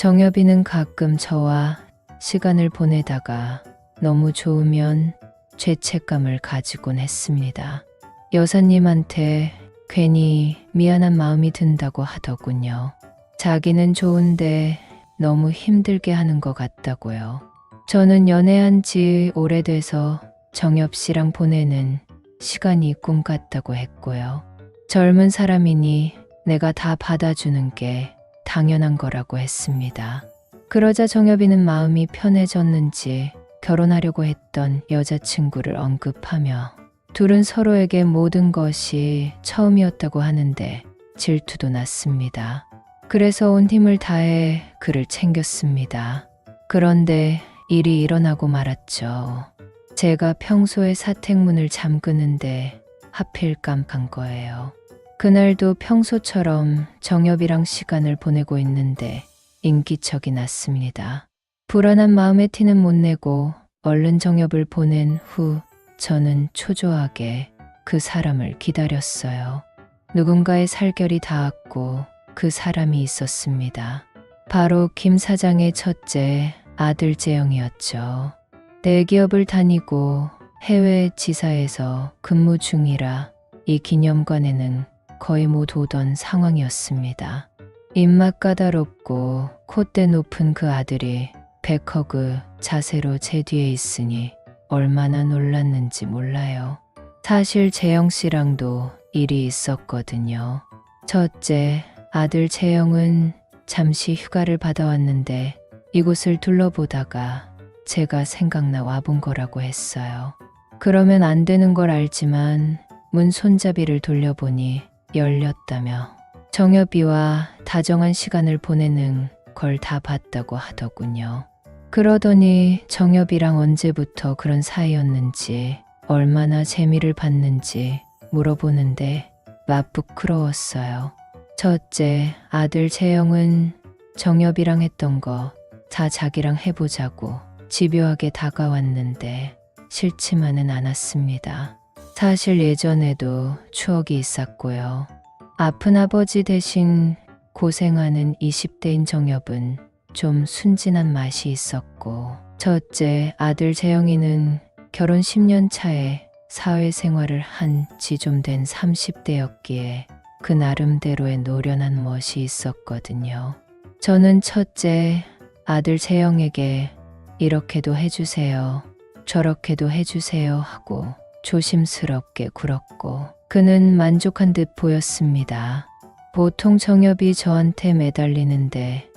정엽이는 가끔 저와 시간을 보내다가 너무 좋으면 죄책감을 가지곤 했습니다. 여사님한테 괜히 미안한 마음이 든다고 하더군요. 자기는 좋은데 너무 힘들게 하는 것 같다고요. 저는 연애한 지 오래돼서 정엽 씨랑 보내는 시간이 꿈 같다고 했고요. 젊은 사람이니 내가 다 받아주는 게 당연한 거라고 했습니다. 그러자 정엽이는 마음이 편해졌는지 결혼하려고 했던 여자친구를 언급하며 둘은 서로에게 모든 것이 처음이었다고 하는데 질투도 났습니다. 그래서 온 힘을 다해 그를 챙겼습니다. 그런데 일이 일어나고 말았죠. 제가 평소에 사택문을 잠그는데 하필 깜깜 거예요. 그날도 평소처럼 정엽이랑 시간을 보내고 있는데 인기척이 났습니다. 불안한 마음에 티는 못 내고 얼른 정엽을 보낸 후 저는 초조하게 그 사람을 기다렸어요. 누군가의 살결이 닿았고 그 사람이 있었습니다. 바로 김 사장의 첫째 아들 재영이었죠. 대기업을 다니고 해외 지사에서 근무 중이라 이 기념관에는 거의 못 오던 상황이었습니다. 입맛 까다롭고 콧대 높은 그 아들이 백허그 자세로 제 뒤에 있으니 얼마나 놀랐는지 몰라요. 사실 재영 씨랑도 일이 있었거든요. 첫째 아들 재영은 잠시 휴가를 받아왔는데 이곳을 둘러보다가 제가 생각나 와본 거라고 했어요. 그러면 안 되는 걸 알지만 문 손잡이를 돌려보니 열렸다며 정엽이와 다정한 시간을 보내는 걸 다 봤다고 하더군요. 그러더니 정엽이랑 언제부터 그런 사이였는지 얼마나 재미를 봤는지 물어보는데 맛부끄러웠어요. 첫째 아들 재영은 정엽이랑 했던 거 다 자기랑 해보자고 집요하게 다가왔는데 싫지만은 않았습니다. 사실 예전에도 추억이 있었고요. 아픈 아버지 대신 고생하는 20대인 정엽은 좀 순진한 맛이 있었고, 첫째 아들 재영이는 결혼 10년 차에 사회생활을 한 지 좀 된 30대였기에 그 나름대로의 노련한 멋이 있었거든요. 저는 첫째 아들 재영에게 이렇게도 해주세요. 저렇게도 해주세요 하고 조심스럽게 굴었고 그는 만족한 듯 보였습니다. 보통 정엽이 저한테 매달리는데